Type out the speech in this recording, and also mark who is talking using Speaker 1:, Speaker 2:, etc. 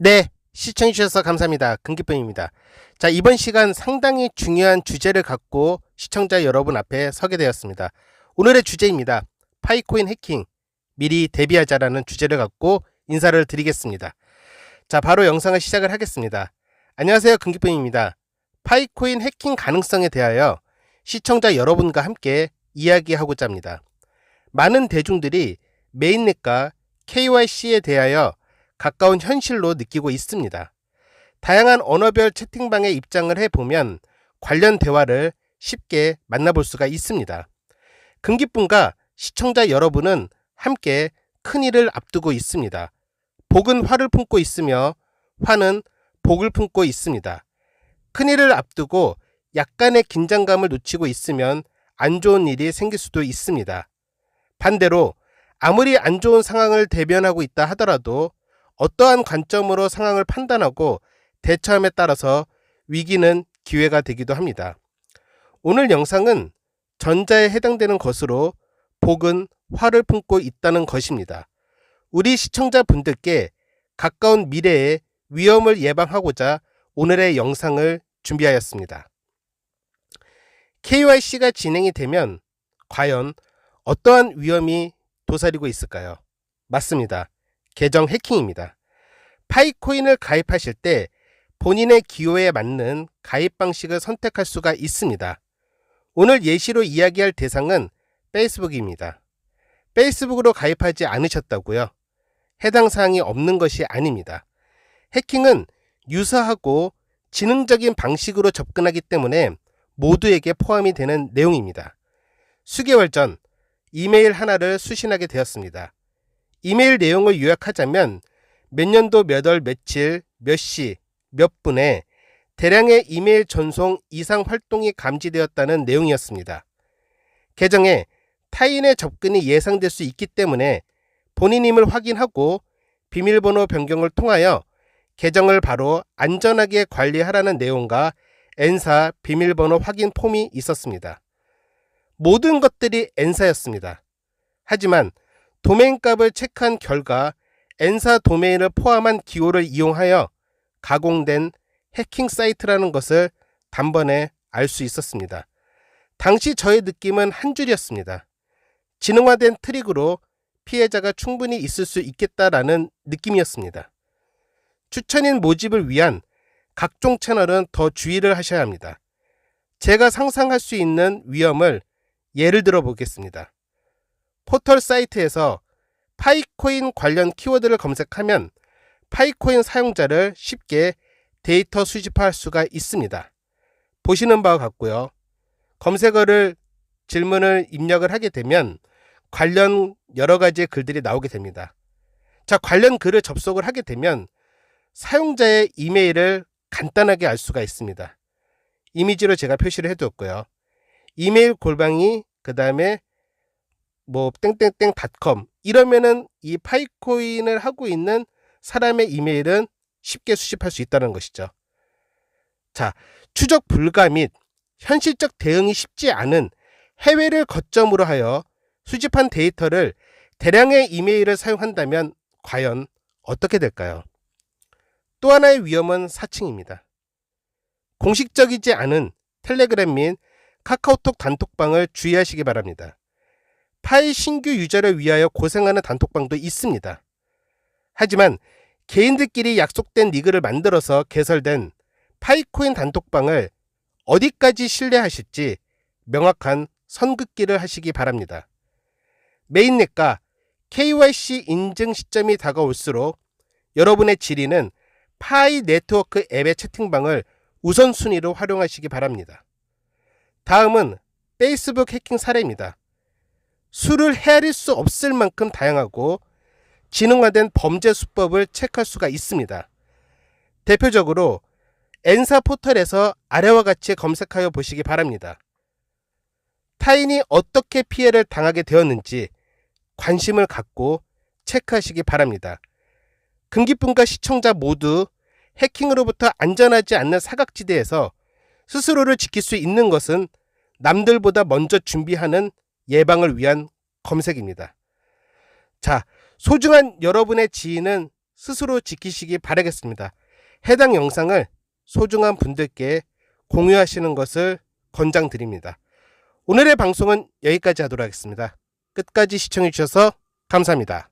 Speaker 1: 네, 시청해주셔서 감사합니다. 금기쁨입니다. 자, 이번 시간 상당히 중요한 주제를 갖고 시청자 여러분 앞에 서게 되었습니다. 오늘의 주제입니다. 파이코인 해킹, 미리 대비하자라는 주제를 갖고 인사를 드리겠습니다. 자, 바로 영상을 시작을 하겠습니다. 안녕하세요. 금기쁨입니다. 파이코인 해킹 가능성에 대하여 시청자 여러분과 함께 이야기하고자 합니다. 많은 대중들이 메인넷과 KYC에 대하여 가까운 현실로 느끼고 있습니다. 다양한 언어별 채팅방에 입장을 해보면 관련 대화를 쉽게 만나볼 수가 있습니다. 금기쁨과 시청자 여러분은 함께 큰 일을 앞두고 있습니다. 복은 화를 품고 있으며 화는 복을 품고 있습니다. 큰 일을 앞두고 약간의 긴장감을 놓치고 있으면 안 좋은 일이 생길 수도 있습니다. 반대로 아무리 안 좋은 상황을 대변하고 있다 하더라도 어떠한 관점으로 상황을 판단하고 대처함에 따라서 위기는 기회가 되기도 합니다. 오늘 영상은 전자에 해당되는 것으로 복은 화를 품고 있다는 것입니다. 우리 시청자분들께 가까운 미래의 위험을 예방하고자 오늘의 영상을 준비하였습니다. KYC가 진행이 되면 과연 어떠한 위험이 도사리고 있을까요? 맞습니다. 계정 해킹입니다. 파이코인을 가입하실 때 본인의 기호에 맞는 가입 방식을 선택할 수가 있습니다. 오늘 예시로 이야기할 대상은 페이스북입니다. 페이스북으로 가입하지 않으셨다고요? 해당 사항이 없는 것이 아닙니다. 해킹은 유사하고 지능적인 방식으로 접근하기 때문에 모두에게 포함이 되는 내용입니다. 수개월 전 이메일 하나를 수신하게 되었습니다. 이메일 내용을 요약하자면 몇 년도 몇 월 며칠 몇 시 몇 분에 대량의 이메일 전송 이상 활동이 감지되었다는 내용이었습니다. 계정에 타인의 접근이 예상될 수 있기 때문에 본인임을 확인하고 비밀번호 변경을 통하여 계정을 바로 안전하게 관리하라는 내용과 N사 비밀번호 확인 폼이 있었습니다. 모든 것들이 N사였습니다. 하지만 도메인 값을 체크한 결과 N사 도메인을 포함한 기호를 이용하여 가공된 해킹 사이트라는 것을 단번에 알 수 있었습니다. 당시 저의 느낌은 한 줄이었습니다. 지능화된 트릭으로 피해자가 충분히 있을 수 있겠다라는 느낌이었습니다. 추천인 모집을 위한 각종 채널은 더 주의를 하셔야 합니다. 제가 상상할 수 있는 위험을 예를 들어 보겠습니다. 포털 사이트에서 파이코인 관련 키워드를 검색하면 파이코인 사용자를 쉽게 데이터 수집할 수가 있습니다. 보시는 바와 같고요. 검색어를 질문을 입력을 하게 되면 관련 여러 가지의 글들이 나오게 됩니다. 자, 관련 글을 접속을 하게 되면 사용자의 이메일을 간단하게 알 수가 있습니다. 이미지로 제가 표시를 해두었고요. 이메일 골방이 그 다음에 뭐 땡땡땡.com 이러면은 이 파이코인을 하고 있는 사람의 이메일은 쉽게 수집할 수 있다는 것이죠. 자, 추적 불가 및 현실적 대응이 쉽지 않은 해외를 거점으로 하여 수집한 데이터를 대량의 이메일을 사용한다면 과연 어떻게 될까요? 또 하나의 위험은 사칭입니다. 공식적이지 않은 텔레그램 및 카카오톡 단톡방을 주의하시기 바랍니다. 파일 신규 유저를 위하여 고생하는 단톡방도 있습니다. 하지만 개인들끼리 약속된 리그를 만들어서 개설된 파이코인 단톡방을 어디까지 신뢰하실지 명확한 선긋기를 하시기 바랍니다. 메인넷과 KYC 인증 시점이 다가올수록 여러분의 질의는 파이 네트워크 앱의 채팅방을 우선순위로 활용하시기 바랍니다. 다음은 페이스북 해킹 사례입니다. 수를 헤아릴 수 없을 만큼 다양하고 지능화된 범죄 수법을 체크할 수가 있습니다. 대표적으로 N사 포털에서 아래와 같이 검색하여 보시기 바랍니다. 타인이 어떻게 피해를 당하게 되었는지 관심을 갖고 체크하시기 바랍니다. 금기쁨과 시청자 모두 해킹으로부터 안전하지 않는 사각지대에서 스스로를 지킬 수 있는 것은 남들보다 먼저 준비하는 예방을 위한 검색입니다. 자, 소중한 여러분의 지인은 스스로 지키시기 바라겠습니다. 해당 영상을 소중한 분들께 공유하시는 것을 권장드립니다. 오늘의 방송은 여기까지 하도록 하겠습니다. 끝까지 시청해주셔서 감사합니다.